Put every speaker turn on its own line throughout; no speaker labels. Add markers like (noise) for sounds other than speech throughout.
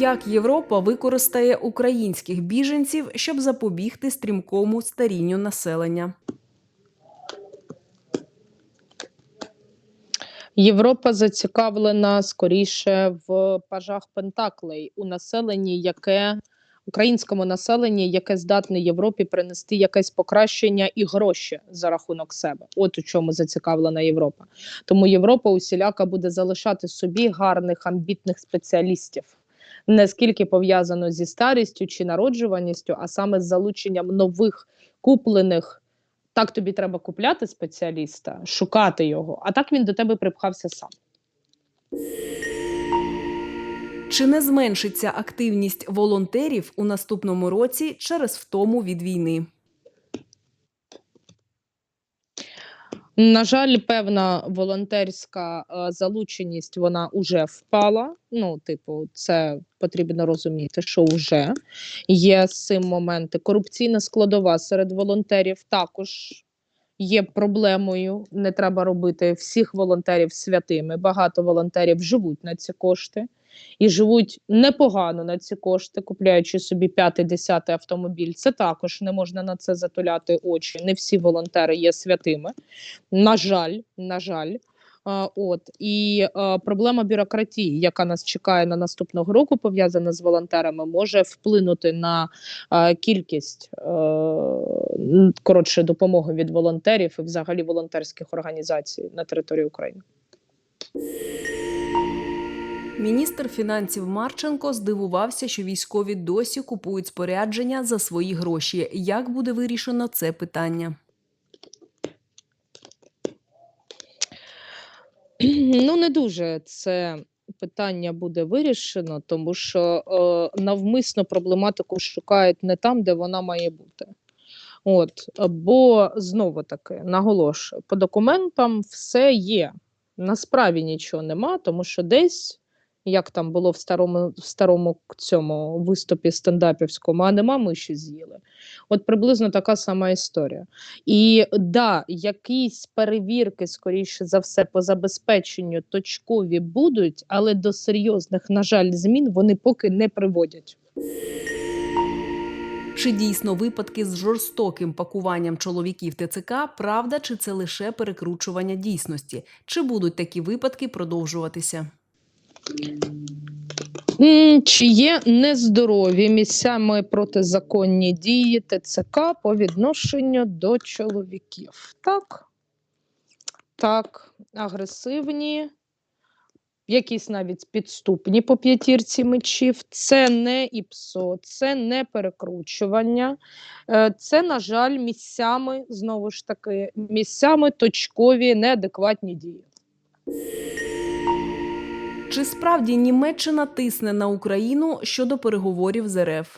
Як Європа використає українських біженців, щоб запобігти стрімкому старінню населення?
Європа зацікавлена скоріше в пажах Пентаклей у населенні, яке українському населенні, яке здатне Європі принести якесь покращення і гроші за рахунок себе. От у чому зацікавлена Європа. Тому Європа усіляка буде залишати собі гарних амбітних спеціалістів. Не скільки пов'язано зі старістю чи народжуваністю, а саме з залученням нових куплених так тобі треба купляти спеціаліста, шукати його, а так він до тебе припхався сам.
Чи не зменшиться активність волонтерів у наступному році через втому від війни?
На жаль, певна волонтерська е, залученість вона уже впала. Ну, типу, це потрібно розуміти, що вже є з цим моменти. Корупційна складова серед волонтерів також є проблемою. Не треба робити всіх волонтерів святими. Багато волонтерів живуть на ці кошти і живуть непогано на ці кошти, купляючи собі п'ятий, десятий автомобіль. Це також не можна на це затуляти очі. Не всі волонтери є святими. На жаль, на жаль. От і проблема бюрократії, яка нас чекає на наступного року, пов'язана з волонтерами, може вплинути на кількість коротше допомоги від волонтерів і взагалі волонтерських організацій на території України.
Міністр фінансів Марченко здивувався, що військові досі купують спорядження за свої гроші. Як буде вирішено це питання?
Ну, не дуже це питання буде вирішено, тому що е, навмисно проблематику шукають не там, де вона має бути. От, бо знову таки наголошую, по документам все є. Насправді нічого нема, тому що десь, як там було в старому, в старому цьому виступі стендапівському, а нема миші з'їли. От приблизно така сама історія. І да, якісь перевірки, скоріше за все, по забезпеченню точкові будуть, але до серйозних, на жаль, змін вони поки не приводять.
Чи дійсно випадки з жорстоким пакуванням чоловіків ТЦК правда, чи це лише перекручування дійсності? Чи будуть такі випадки продовжуватися?
Чи є нездорові місцями протизаконні дії ТЦК по відношенню до чоловіків? Так, так, агресивні, якісь навіть підступні по п'ятірці мечів. Це не іпсо, це не перекручування. Е, Це, на жаль, місцями, знову ж таки, місцями точкові неадекватні дії.
Чи справді Німеччина тисне на Україну щодо переговорів з РФ?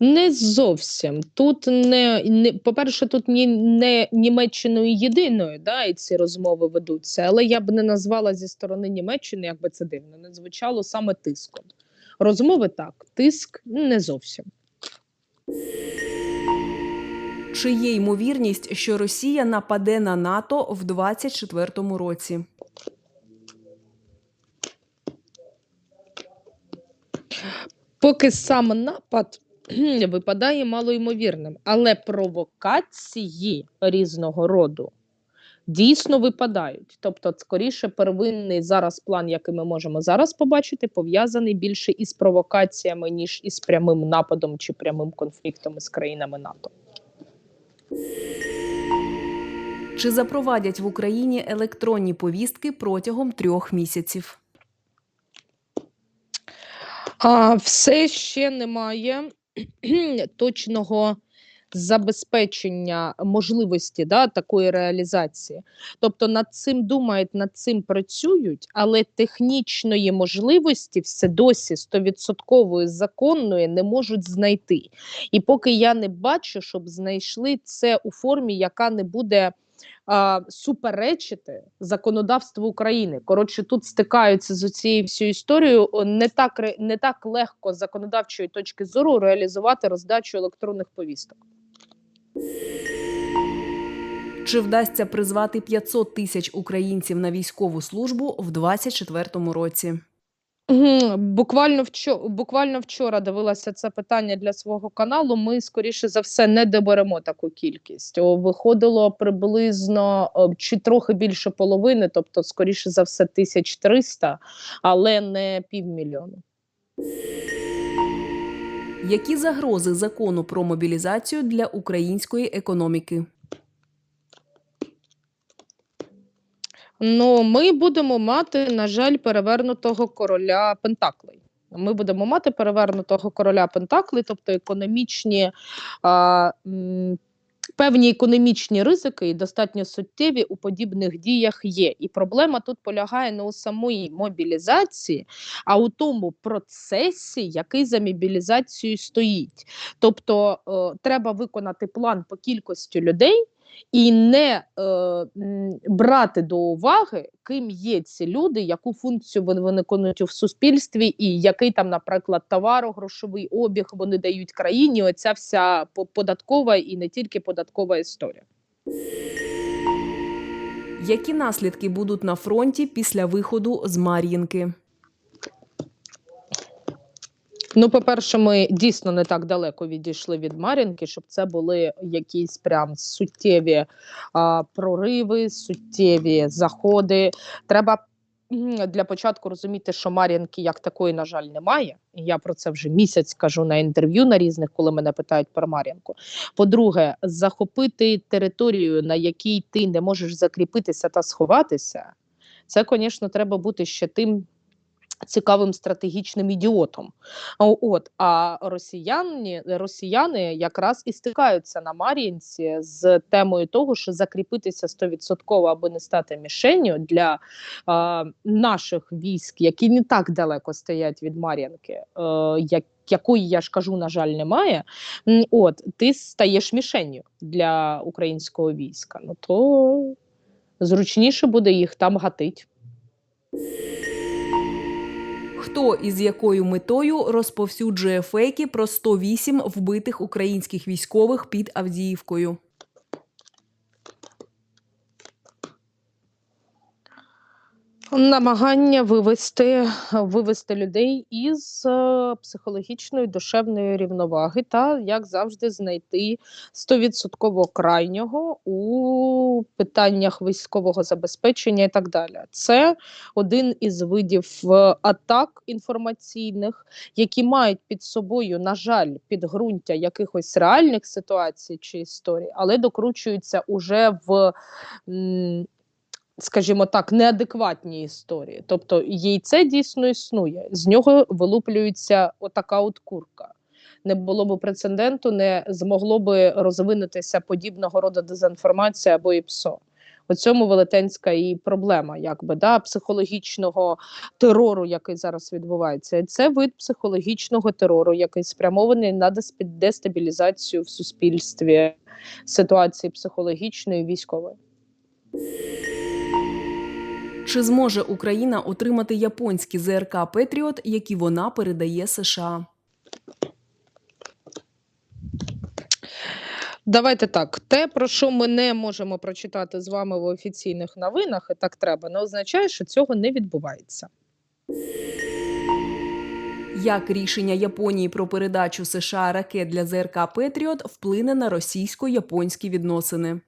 Не зовсім. Тут не, не по-перше, тут ні, не Німеччиною єдиною, да, і ці розмови ведуться, але я б не назвала зі сторони Німеччини, як би це дивно, не звучало саме тиском. Розмови так, тиск не зовсім.
Чи є ймовірність, що Росія нападе на НАТО в 2024 році?
Поки сам напад випадає малоймовірним, але провокації різного роду дійсно випадають. Тобто, скоріше, первинний зараз план, який ми можемо зараз побачити, пов'язаний більше із провокаціями, ніж із прямим нападом чи прямим конфліктом із країнами НАТО.
Чи запровадять в Україні електронні повістки протягом трьох місяців?
А все ще немає (clears throat) точного забезпечення можливості да, такої реалізації. Тобто над цим думають, над цим працюють, але технічної можливості все досі стовідсоткової законної не можуть знайти. І поки я не бачу, щоб знайшли це у формі, яка не буде. Суперечити законодавству України. Коротше, тут стикаються з цією всією історією. Не так не так легко з законодавчої точки зору реалізувати роздачу електронних повісток.
Чи вдасться призвати 500 тисяч українців на військову службу в 2024 році?
Буквально вчора, буквально вчора дивилася це питання для свого каналу. Ми, скоріше за все, не доберемо таку кількість. Виходило приблизно чи трохи більше половини, тобто, скоріше за все, 1300, але не півмільйона.
Які загрози закону про мобілізацію для української економіки?
Ну, ми будемо мати, на жаль, перевернутого короля Пентаклей. Ми будемо мати перевернутого короля Пентакли, тобто економічні а, певні економічні ризики і достатньо суттєві у подібних діях є. І проблема тут полягає не у самої мобілізації, а у тому процесі, який за мобілізацією стоїть. Тобто е, треба виконати план по кількості людей і не е, брати до уваги, ким є ці люди, яку функцію вони виконують в суспільстві, і який там, наприклад, товаро-грошовий обіг вони дають країні. Оця вся податкова і не тільки податкова історія.
Які наслідки будуть на фронті після виходу з Мар'їнки?
Ну, по-перше, ми дійсно не так далеко відійшли від Мар'їнки, щоб це були якісь прям суттєві а, прориви, суттєві заходи. Треба для початку розуміти, що Мар'їнки як такої, на жаль, немає. Я про це вже місяць кажу на інтерв'ю на різних, коли мене питають про Мар'їнку. По-друге, захопити територію, на якій ти не можеш закріпитися та сховатися, це, звісно, треба бути ще тим цікавим стратегічним ідіотом. От а росіяни, росіяни якраз і стикаються на Мар'їнці з темою того, що закріпитися 100% аби не стати мішенню для а, наших військ, які не так далеко стоять від Мар'їнки, е, як якої я ж кажу, на жаль, немає. От ти стаєш мішенню для українського війська. Ну то зручніше буде їх там гатить.
Хто і з якою метою розповсюджує фейки про 108 вбитих українських військових під Авдіївкою?
Намагання вивести, вивести людей із е, психологічної душевної рівноваги та, як завжди, знайти стовідсотково крайнього у питаннях військового забезпечення і так далі. Це один із видів е, атак інформаційних, які мають під собою, на жаль, підґрунтя якихось реальних ситуацій чи історій, але докручуються уже в. м, скажімо так, неадекватні історії. Тобто яйце дійсно існує, з нього вилуплюється отака от курка. Не було б прецеденту, не змогло би розвинутися подібного роду дезінформація або ІПСО. У цьому велетенська і проблема, якби да, психологічного терору, який зараз відбувається. Це вид психологічного терору, який спрямований на дестабілізацію в суспільстві ситуації психологічної і військової.
Чи зможе Україна отримати японські ЗРК Петріот, які вона передає США?
Давайте так. Те, про що ми не можемо прочитати з вами в офіційних новинах, і так треба, не означає, що цього не відбувається.
Як рішення Японії про передачу США ракет для ЗРК Петріот вплине на російсько-японські відносини?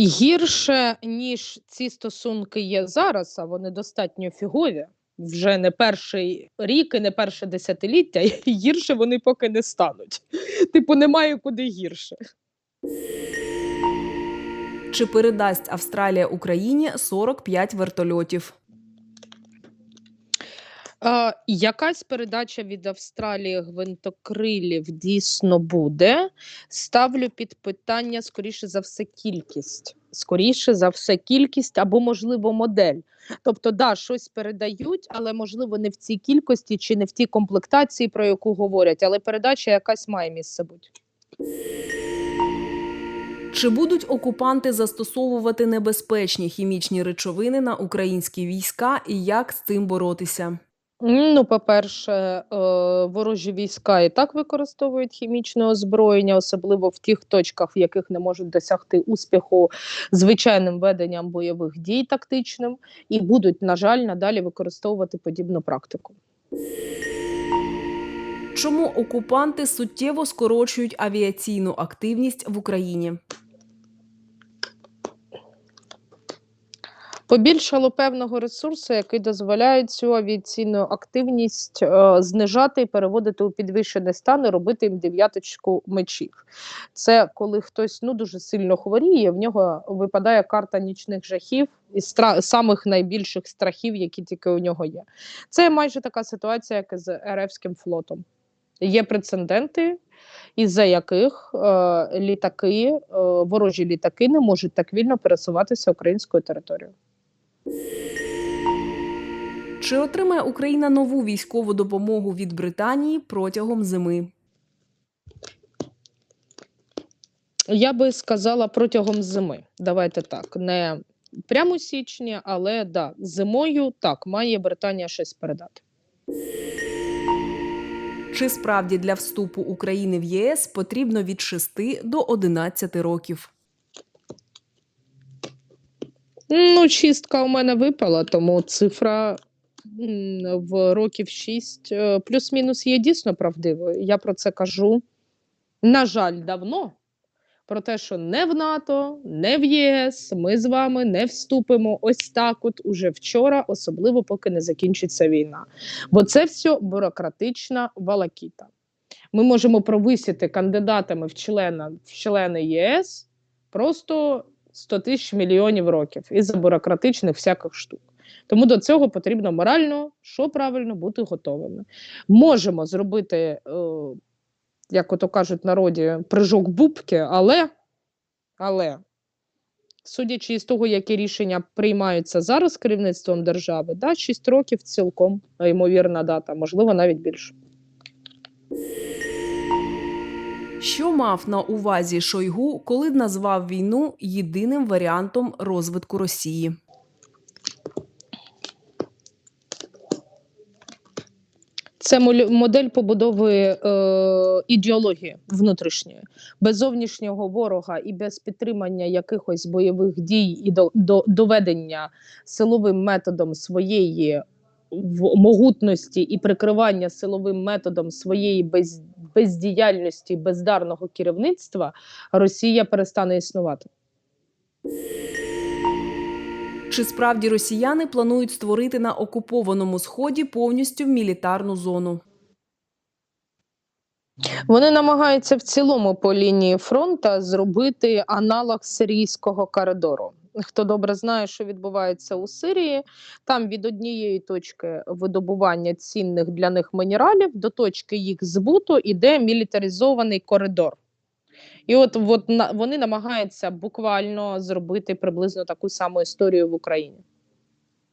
Гірше, ніж ці стосунки є зараз, а вони достатньо фігові. Вже не перший рік і не перше десятиліття, (laughs) і гірше вони поки не стануть. Типу, немає куди гірше.
Чи передасть Австралія Україні 45 вертольотів?
А, якась передача від Австралії гвинтокрилів дійсно буде. Ставлю під питання, скоріше за все, кількість. Скоріше за все, кількість або, можливо, модель. Тобто, да, щось передають, але можливо не в цій кількості чи не в тій комплектації, про яку говорять, але передача якась має місце бути.
Чи будуть окупанти застосовувати небезпечні хімічні речовини на українські війська і як з цим боротися?
Ну, по-перше, е, ворожі війська і так використовують хімічне озброєння, особливо в тих точках, в яких не можуть досягти успіху звичайним веденням бойових дій тактичним, і будуть, на жаль, надалі використовувати подібну практику.
Чому окупанти суттєво скорочують авіаційну активність в Україні?
Побільшало певного ресурсу, який дозволяє цю авіаційну активність е, знижати і переводити у підвищений стан і робити їм дев'яточку мечів. Це коли хтось ну дуже сильно хворіє, в нього випадає карта нічних жахів і стра- самих найбільших страхів, які тільки у нього є. Це майже така ситуація, як і з РФським флотом. Є прецеденти, із-за яких е, літаки, е, ворожі літаки не можуть так вільно пересуватися українською територією.
Чи отримає Україна нову військову допомогу від Британії протягом зими?
Я би сказала протягом зими. Давайте так, не прямо у січні, але да, зимою так має Британія щось передати.
Чи справді для вступу України в ЄС потрібно від 6 до 11 років?
Ну, чистка у мене випала, тому цифра в років 6 плюс-мінус є дійсно правдивою. Я про це кажу, на жаль, давно. Про те, що не в НАТО, не в ЄС ми з вами не вступимо ось так, от уже вчора, особливо поки не закінчиться війна. Бо це все бюрократична валакіта. Ми можемо провисіти кандидатами в члена в члени ЄС просто 100 тисяч мільйонів років із-за бюрократичних всяких штук. Тому до цього потрібно морально, що правильно, бути готовими. Можемо зробити, е, як ото кажуть народі, прыжок бубки, але, але судячи із того, які рішення приймаються зараз керівництвом держави, да, 6 років цілком ймовірна дата, можливо, навіть більше.
Що мав на увазі Шойгу, коли назвав війну єдиним варіантом розвитку Росії?
Це модель побудови е, ідеології внутрішньої, без зовнішнього ворога і без підтримання якихось бойових дій і до, до, доведення силовим методом своєї могутності і прикривання силовим методом своєї без, бездіяльності, бездарного керівництва, Росія перестане існувати.
Чи справді росіяни планують створити на окупованому сході повністю мілітарну зону?
Вони намагаються в цілому по лінії фронту зробити аналог сирійського коридору. Хто добре знає, що відбувається у Сирії, там від однієї точки видобування цінних для них мінералів до точки їх збуту іде мілітаризований коридор. І от, от вони намагаються буквально зробити приблизно таку саму історію в Україні.